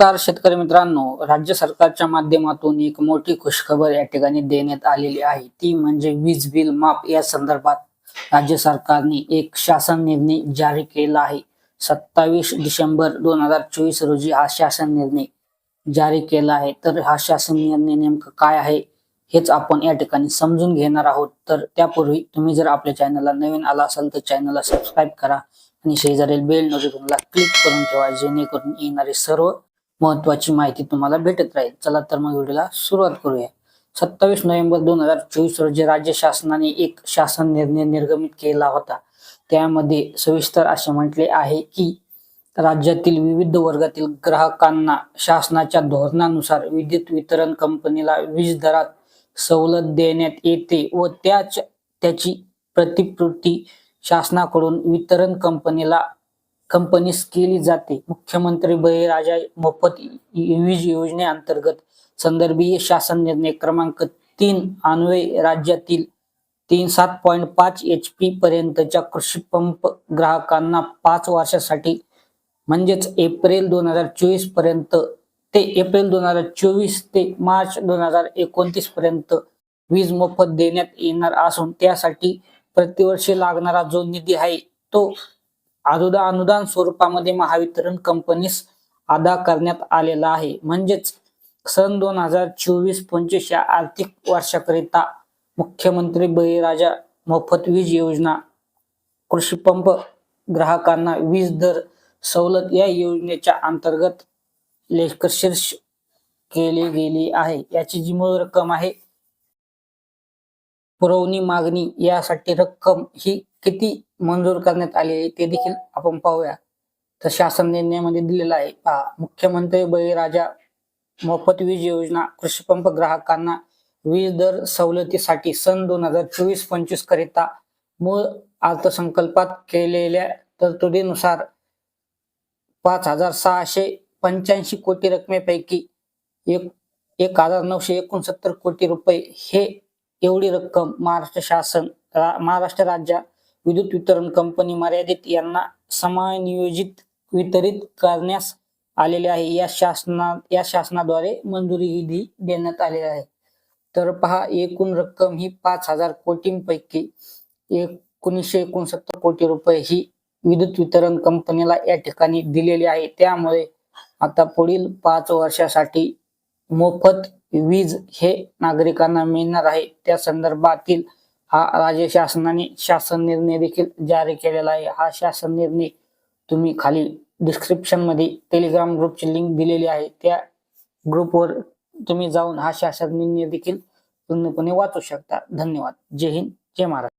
नमस्कार शेतकरी मित्रांनो. राज्य सरकारच्या माध्यमातून एक मोठी खुशखबर या ठिकाणी देण्यात आलेली आहे. ती म्हणजे वीज बिल माफ या संदर्भात राज्य सरकारने एक शासन निर्णय जारी केला आहे. सत्तावीस डिसेंबर दोन हजार चोवीस रोजी हा शासन निर्णय जारी केला आहे. तर हा शासन निर्णय नेमकं काय आहे हेच आपण या ठिकाणी समजून घेणार आहोत. तर त्यापूर्वी तुम्ही जर आपल्या चॅनलला नवीन आला असाल तर चॅनलला सबस्क्राईब करा आणि शेजारील बेल नोटिफिकेशनला क्लिक करून ठेवा जेणेकरून येणारे सर्व महत्वाची माहिती तुम्हाला भेटत राहील. चला तर मग व्हिडिओला सुरुवात करूया. सत्तावीस नोव्हेंबर दोन हजार चोवीस रोजी राज्य शासनाने एक शासन निर्णय निर्गमित केला होता. त्यामध्ये सविस्तर असे म्हटले आहे की राज्यातील विविध वर्गातील ग्राहकांना शासनाच्या धोरणानुसार विद्युत वितरण कंपनीला वीज दरात सवलत देण्यात येते व त्याच त्याची प्रतिपूर्ती शासनाकडून वितरण कंपनीला कंपनीस केली जाते. मुख्यमंत्री बळीराजा मोफत वीज योजनेअंतर्गत संदर्भीय शासन निर्णय क्रमांक तीन अन्वये राज्यातील तीन सात पॉईंट पाच एच पी पर्यंतच्या कृषी पंप ग्राहकांना पाच वर्षासाठी म्हणजेच एप्रिल दोन हजार चोवीसपर्यंत ते एप्रिल दोन हजार चोवीस ते मार्च दोन हजार एकोणतीस पर्यंत वीज मोफत देण्यात येणार असून त्यासाठी प्रतिवर्षी लागणारा जो निधी आहे तो अगोदर अनुदान स्वरूपामध्ये महावितरण कंपनीस अदा करण्यात आलेला आहे. म्हणजेच सन दोन हजार चोवीस पंचवीस या आर्थिक वर्षाकरिता मुख्यमंत्री बळीराजा मोफत वीज योजना कृषी पंप ग्राहकांना वीज दर सवलत या योजनेच्या अंतर्गत लेखशीर्ष केली गेली आहे. याची जी मूळ रक्कम आहे पुरवणी मागणी यासाठी रक्कम ही किती मंजूर करण्यात आली आहे ते देखील आपण पाहूया. तर शासन निर्णयामध्ये दिलेला आहे. पहा मुख्यमंत्री बळीराजा मोफत वीज योजना कृषीपंप ग्राहकांना वीज दर सवलतीसाठी सन दोन हजार चोवीस पंचवीस करिता मूळ अर्थसंकल्पात केलेल्या तरतुदीनुसार पाच हजार सहाशे पंच्याऐंशी कोटी रकमेपैकी एक एक हजार नऊशे एकोणसत्तर कोटी रुपये हे एवढी रक्कम महाराष्ट्र शासन रा- महाराष्ट्र राज्य विद्युत वितरण कंपनी मर्यादित यांना समानियोजित वितरित करण्यास आलेले आहे. या शासना या शासनाद्वारे मंजुरी देण्यात आलेली आहे. तर पहा एकूण रक्कम ही पाच हजार कोटींपैकी एकोणीसशे एकोणसत्तर कोटी रुपये ही विद्युत वितरण कंपनीला या ठिकाणी दिलेली आहे. त्यामुळे आता पुढील पाच वर्षासाठी मोफत वीज हे नागरिकांना मिळणार आहे. त्या संदर्भातील हा राज्य शासनाने शासन निर्णय देखील जारी केलेला आहे. हा शासन निर्णय तुम्ही खाली डिस्क्रिप्शनमध्ये टेलिग्राम ग्रुपची लिंक दिलेली आहे. त्या ग्रुपवर तुम्ही जाऊन हा शासन निर्णय देखील पूर्णपणे वाचू शकता. धन्यवाद. जय हिंद. जय महाराष्ट्र.